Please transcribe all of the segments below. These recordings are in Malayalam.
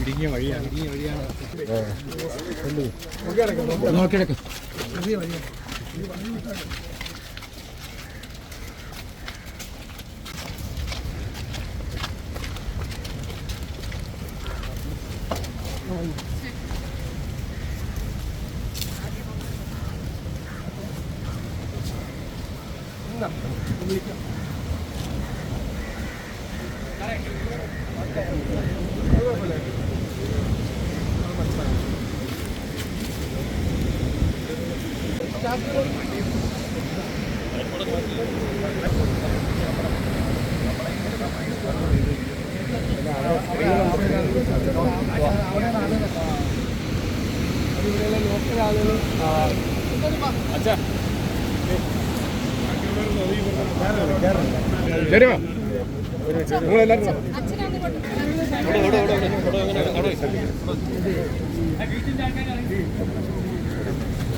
ഇടുങ്ങിയ വഴിയാണ് ഇടുങ്ങിയ വഴിയാണ് നോക്കിയെടുക്ക് ശരിയോ നിങ്ങളെല്ലാവരും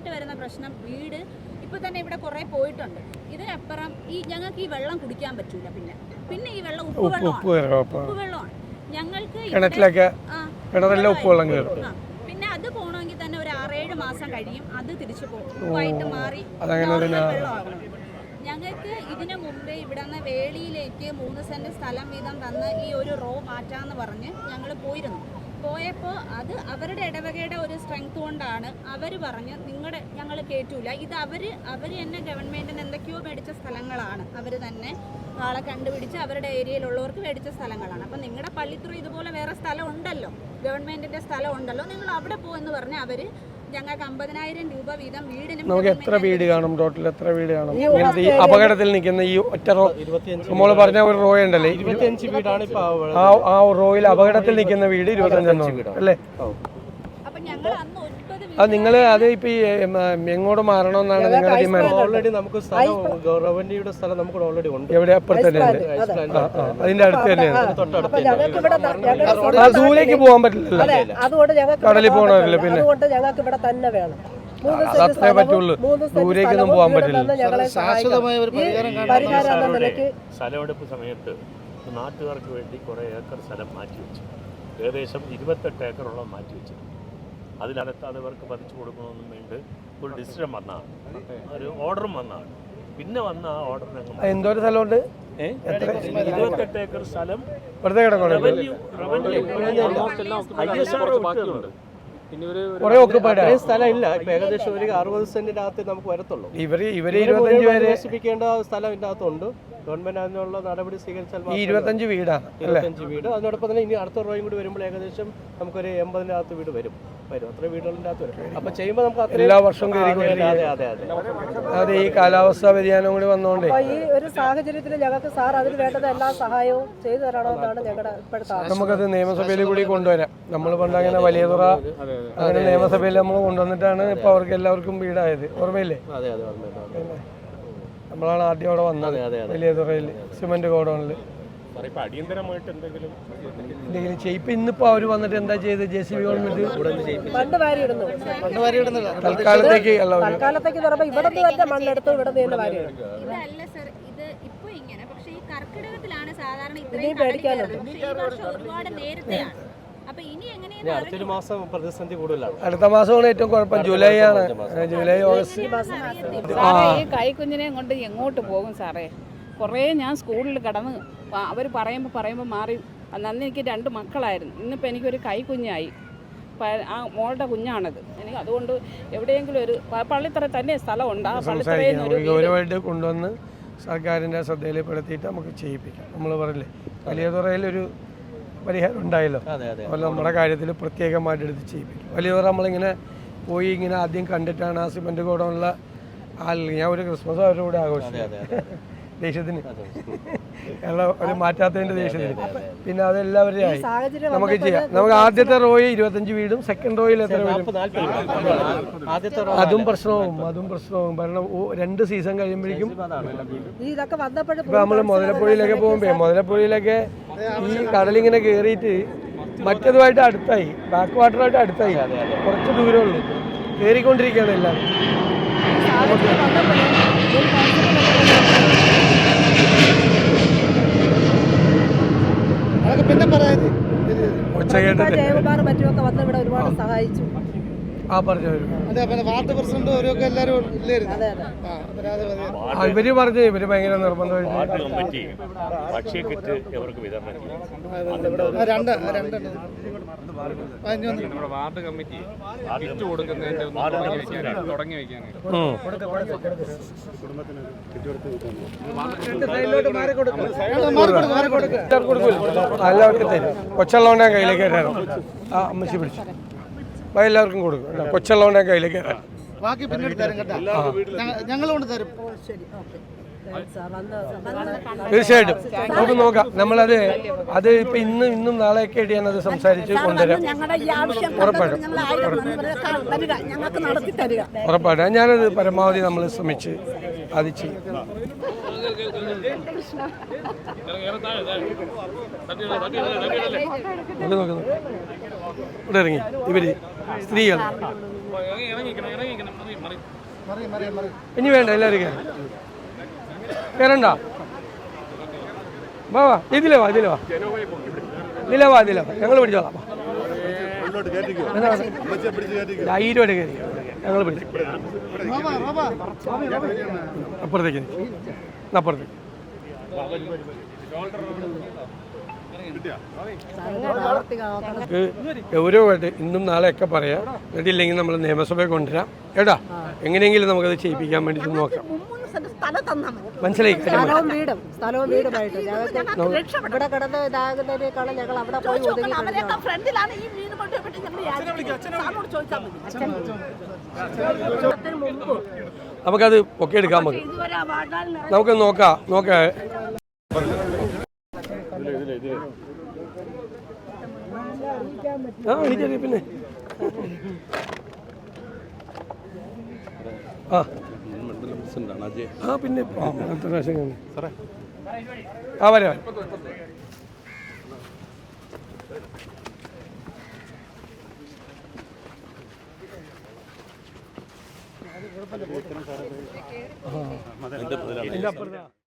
മെയിനായിട്ട് വരുന്ന പ്രശ്നം വീട് ഇപ്പോൾ തന്നെ ഇവിടെ കുറേ പോയിട്ടുണ്ട്. ഇതിനപ്പുറം ഈ ഞങ്ങൾക്ക് ഈ വെള്ളം കുടിക്കാൻ പറ്റൂല പിന്നെ. പിന്നെ ഈ വെള്ളം ഉപ്പ് ഉപ്പ് വെള്ളമാണ്. ഉപ്പ് വെള്ളമാണ്. ഞങ്ങൾക്ക് കിണറ്റിലൊക്കെ ആ, കിണറെല്ലാം ഉപ്പ് വെള്ളം കയറും. പിന്നെ അത് പോകണമെങ്കിൽ തന്നെ ഒരു ആറേഴ് മാസം കഴിയും. അത് തിരിച്ചു പോകും മാറി ഞങ്ങൾക്ക് ഇതിനു മുമ്പേ ഇവിടെ നിന്ന് വേളിയിലേക്ക് മൂന്ന് സെന്റ് സ്ഥലം വീതം തന്ന് ഈ ഒരു റോ മാറ്റാന്ന് പറഞ്ഞ് ഞങ്ങൾ പോയിരുന്നു. പോയപ്പോൾ അത് അവരുടെ ഇടവകയുടെ ഒരു സ്ട്രെങ്ത് കൊണ്ടാണ് അവർ പറഞ്ഞ് നിങ്ങളുടെ ഞങ്ങൾ കേറ്റൂല. ഇത് അവർ അവർ തന്നെ ഗവൺമെന്റിന് എന്തൊക്കെയോ മേടിച്ച സ്ഥലങ്ങളാണ്. അവർ തന്നെ ആളെ കണ്ടുപിടിച്ച് അവരുടെ ഏരിയയിലുള്ളവർക്ക് മേടിച്ച സ്ഥലങ്ങളാണ്. അപ്പം നിങ്ങളുടെ പള്ളിത്തുറ ഇതുപോലെ വേറെ സ്ഥലം ഉണ്ടല്ലോ. ഗവൺമെന്റിന്റെ സ്ഥലം ഉണ്ടല്ലോ. നിങ്ങൾ അവിടെ പോകുമെന്ന് പറഞ്ഞ് അവർ ഞങ്ങൾക്ക് അമ്പതിനായിരം രൂപ വീതം വീടിനും നമുക്ക് എത്ര വീട് കാണും? ടോട്ടൽ എത്ര വീട് കാണും? ഈ അപകടത്തിൽ നിൽക്കുന്ന ഈ ഒറ്റ റോ നമ്മൾ പറഞ്ഞ ഒരു റോ ഉണ്ടല്ലേ? ഇരുപത്തിയഞ്ച് വീടാണ് ഇപ്പൊ ആ ആ റോയിൽ അപകടത്തിൽ നിൽക്കുന്ന വീട് ഇരുപത്തഞ്ചെണ്ണം അല്ലേ? അപ്പൊ ഞങ്ങൾ അന്ന് അത് നിങ്ങൾ അത് ഇപ്പൊ എങ്ങോട്ട് മാറണമെന്നാണ് നിങ്ങളുടെ തീരുമാനം ഓൾറെഡി നമുക്ക് സ്ഥലം ഗവൺമെന്റിയുടെ സ്ഥലം നമുക്ക് ഓൾറെഡി ഉണ്ട്. എവിടെ? അപ്പുറത്ത് തന്നെ ഉണ്ട്. ആ, ആ, അതിന്റെ അടുത്ത് തന്നെയാണ്. ദൂരേക്ക് പോകാൻ ഞങ്ങൾക്ക് കടലിൽ പോകണമല്ലോ പിന്നെ. ഞങ്ങൾക്ക് ഇവിടെ തന്നെ വേണം. മൂന്ന് അത് അത്രേ പറ്റുള്ളൂ. ദൂരേക്കൊന്നും പോകാൻ പറ്റില്ല. ശാശ്വതമായ ഒരു പരിഹാരം സ്ഥലമെടുപ്പ് സമയത്ത് നാട്ടുകാർക്ക് വേണ്ടി കുറേ ഏക്കർ സ്ഥലം മാറ്റി വെച്ചു. ഏകദേശം ഇരുപത്തെട്ട് ഏക്കറോളം മാറ്റി അതിനകത്ത് അത് ഇവർക്ക് പതിച്ചു കൊടുക്കണമെന്നും വേണ്ടി ഒരു ഡിസിഷൻ വന്നതാണ്. ഒരു ഓർഡറും വന്നതാണ്. പിന്നെ വന്ന ആ ഓർഡർ എന്തോ ഒരു സ്ഥലമുണ്ട്? ഇരുപത്തെട്ട് ഏക്കർ സ്ഥലം. വെറുതെ കിടക്കണം? Revenue revenue I S R അത്രയും സ്ഥലം ഇല്ല ഇപ്പൊ ഏകദേശം ഒരു അറുപത് സെന്റിനകത്ത് നമുക്ക് വരത്തുള്ളൂ. ഇവർ ഇവർ ഇരുപത്തഞ്ച് പേര് നശിപ്പിക്കേണ്ട സ്ഥലം ഇതിന്റെ അകത്തുണ്ട് ഗവൺമെന്റ് അതിനുള്ള നടപടി സ്വീകരിച്ചാൽ ഈ ഇരുപത്തഞ്ച് വീടാണ് ഇരുപത്തഞ്ച് വീട്. അതിനോടൊപ്പം തന്നെ ഇനി അടുത്ത റോയും കൂടി വരുമ്പോൾ ഏകദേശം നമുക്കൊരു എൺപതിന്റെ അകത്ത് വീട് വരും. വരും. അത്ര വീടുകളുടെ അകത്ത് വരും അപ്പൊ ചെയ്യുമ്പോൾ നമുക്ക് അത്രയും എല്ലാ വർഷവും അതെ അതെ കയറിക്കൊണ്ടിരിക്കുകയാണ് അതെ. അതെ ഈ കാലാവസ്ഥാ വ്യതിയാനം കൂടി വന്നോണ്ടേ. അപ്പൊ ഈ ഒരു സാഹചര്യത്തിൽ ഞങ്ങൾക്ക് സാർ അതിന് വേണ്ടത് എല്ലാ സഹായവും ചെയ്തു തരണമെന്നാണ് ഞങ്ങളുടെ ഇപ്പോഴത്തെ ആവശ്യം. നമുക്കത് നിയമസഭയിൽ കൂടി കൊണ്ടുവരാം. നമ്മൾ പണ്ട് അങ്ങനെ വലിയ തുറ അങ്ങനെ നിയമസഭയിൽ നമ്മൾ കൊണ്ടുവന്നിട്ടാണ് ഇപ്പൊ അവർക്ക് എല്ലാവർക്കും വീടായത്. ഓർമ്മയില്ലേ? അതെ അതെ ഓർമ്മയുണ്ട്, ഓർമ്മയുണ്ട്. നമ്മളാണ് ആദ്യം അവിടെ വന്നത്. അതെ അതെ അതെ. വലിയ തുറയിൽ സിമെന്റ് ഗോഡൗണിൽ എന്തെങ്കിലും എന്തെങ്കിലും ചെയ്യും ഇന്നിപ്പോ അവർ വന്നിട്ട് എന്താ ചെയ്ത്? J C B government? തൽക്കാലത്തേക്ക് അല്ല. ഒരു തൽക്കാലത്തേക്ക് പറയുമ്പോൾ ഇവിടെ മണ്ണെടുത്ത് ഇവിടെ നിന്ന് തന്നെ ഇതല്ല സർ ഇത് ഇപ്പൊ ഇങ്ങനെ പക്ഷെ ഈ കർക്കിടകത്തിലാണ് സാധാരണ ഇത്രയും ഒരുപാട് നേരത്തെയാണ്. അടുത്ത മാസമാണ് ഏറ്റവും കുഴപ്പം. ജൂലൈ ആണ്. July August. സാറേ ഈ കൈക്കുഞ്ഞിനെയും കൊണ്ട് എങ്ങോട്ട് പോകും സാറേ? കുറേ ഞാൻ സ്കൂളിൽ കടന്ന് അവർ പറയുമ്പോൾ പറയുമ്പോൾ മാറി. അന്ന് എനിക്ക് രണ്ട് മക്കളായിരുന്നു. ഇന്നിപ്പോൾ എനിക്കൊരു കൈക്കുഞ്ഞായി. കുഞ്ഞായി ആ മോളുടെ കുഞ്ഞാണത്. എനിക്ക് അതുകൊണ്ട് എവിടെയെങ്കിലും ഒരു പള്ളിത്തറ തന്നെ സ്ഥലമുണ്ട്. ആ പള്ളിത്തറയിൽ കൊണ്ടുവന്ന് സർക്കാരിന്റെ ശ്രദ്ധയിൽപ്പെടുത്തിയിട്ട് നമുക്ക് ചെയ്യിപ്പിക്കാം. നമ്മൾ പറയില്ലേ വലിയ തുറയിലൊരു ഒരു പരിഹാരം ഉണ്ടായല്ലോ അതെ അതെ. അതുപോലെ നമ്മുടെ കാര്യത്തിൽ പ്രത്യേകമായിട്ട് എടുത്ത് ചെയ്യിപ്പിക്കും. വലിയ തുറ നമ്മളിങ്ങനെ പോയി ഇങ്ങനെ ആദ്യം കണ്ടിട്ടാണ് ആ സിമെന്റ് കൂടമുള്ള ആ ഞാൻ ഒരു ക്രിസ്മസ് അവരുടെ കൂടെ ആഘോഷിച്ചു ദേഷ്യത്തിന്. ഒരു മാറ്റാത്തതിന്റെ ദേഷ്യത്തിന്. പിന്നെ അതെല്ലാവരും ആയി. നമുക്ക് ചെയ്യാം. നമുക്ക് ആദ്യത്തെ റോയിൽ ഇരുപത്തഞ്ച് വീടും സെക്കൻഡ് റോയിൽ എത്ര വീടും? ആദ്യത്തെ റോ അതും പ്രശ്നവും അതും പ്രശ്നവും. കാരണം രണ്ട് സീസൺ കഴിയുമ്പോഴേക്കും ഇപ്പൊ നമ്മൾ മുതലപ്പുഴയിലൊക്കെ പോകുമ്പോ മുതലപ്പുഴയിലൊക്കെ ഈ കടലിങ്ങനെ കയറിയിട്ട് മറ്റേതുമായിട്ട് അടുത്തായി ബാക്ക് വാട്ടറുമായിട്ട് അടുത്തായി കുറച്ച് ദൂരമുള്ളൂ. കയറിക്കൊണ്ടിരിക്കുകയാണ് എല്ലാവരും. മറ്റുമൊക്കെ വന്ന് ഇവിടെ ഒരുപാട് സഹായിച്ചു. ആ പറഞ്ഞു അതെ പിന്നെ വാർഡ് പ്രസിഡന്റ് അവരൊക്കെ എല്ലാവരും ഇല്ലായിരുന്നു. ഇവർ പറഞ്ഞു ഇവർ ഭയങ്കര നിർബന്ധമായിട്ട് വാർഡ് കമ്മിറ്റി ഭക്ഷ്യ കിറ്റ് ഇവർക്ക് വിതരണം നമ്മുടെ വാർഡ് കമ്മിറ്റി കിറ്റ് കൊടുക്കുന്നതിന്റെ ഒന്ന് തുടങ്ങി. എല്ലാവർക്കും തരും. കൊച്ചുള്ളവന്റെ കയ്യിലേക്ക് തരാം ആ അമ്മച്ചി പിടിച്ചു. എല്ലാവർക്കും കൊടുക്കും. കൊച്ചുള്ളവന്റെ കയ്യിലേക്ക് തരാം ബാക്കി പിന്നീട് തരും കേട്ടോ. ഞങ്ങൾ കൊണ്ട് തരും. തീർച്ചയായിട്ടും. നമുക്ക് നോക്കാം. നമ്മളത് അത് ഇപ്പൊ ഇന്നും ഇന്നും നാളെയൊക്കെ ആയിട്ട് ഞാനത് സംസാരിച്ച് കൊണ്ടുവരാം. ഉറപ്പായിട്ടും. ഉറപ്പായിട്ടും. ഞാനത് പരമാവധി നമ്മൾ ശ്രമിച്ച് അത് ചെയ്യും. ഇവിടെ ഇറങ്ങി. ഇവർ സ്ത്രീകൾ ഇനി വേണ്ട എല്ലാവരും കയറി. കയറണ്ട. വാ വാ ഇതിലെ വാ ഇതിലേ വാ. ഇതിലെ വാ ഇതിലെ വാ. ഞങ്ങൾ പിടിച്ചോളാം? ധൈര്യമായിട്ട് കയറി. ഞങ്ങൾ പിടിച്ചു. അപ്പുറത്തേക്ക്. അപ്പുറത്തേക്ക്. ഗൗരവമായിട്ട് ഇന്നും നാളെയൊക്കെ പറയാം. എന്നിട്ടില്ലെങ്കിൽ നമ്മൾ നിയമസഭയിൽ കൊണ്ടുവരാം. കേട്ടാ? എങ്ങനെയെങ്കിലും നമുക്കത് ചെയ്യിപ്പിക്കാൻ വേണ്ടി നോക്കാം. മനസ്സിലായി? നമുക്കത് ഒക്കെ എടുക്കാൻ നമുക്ക് നോക്കാം. നോക്കാം. ആ എനിക്കറിയാം പിന്നെ. ആ. ആ പിന്നെ ആ, അടുത്ത പ്രാവശ്യം കാണാം. ആ വരാം ആ. അതിന്റെ അപ്പുറത്താ.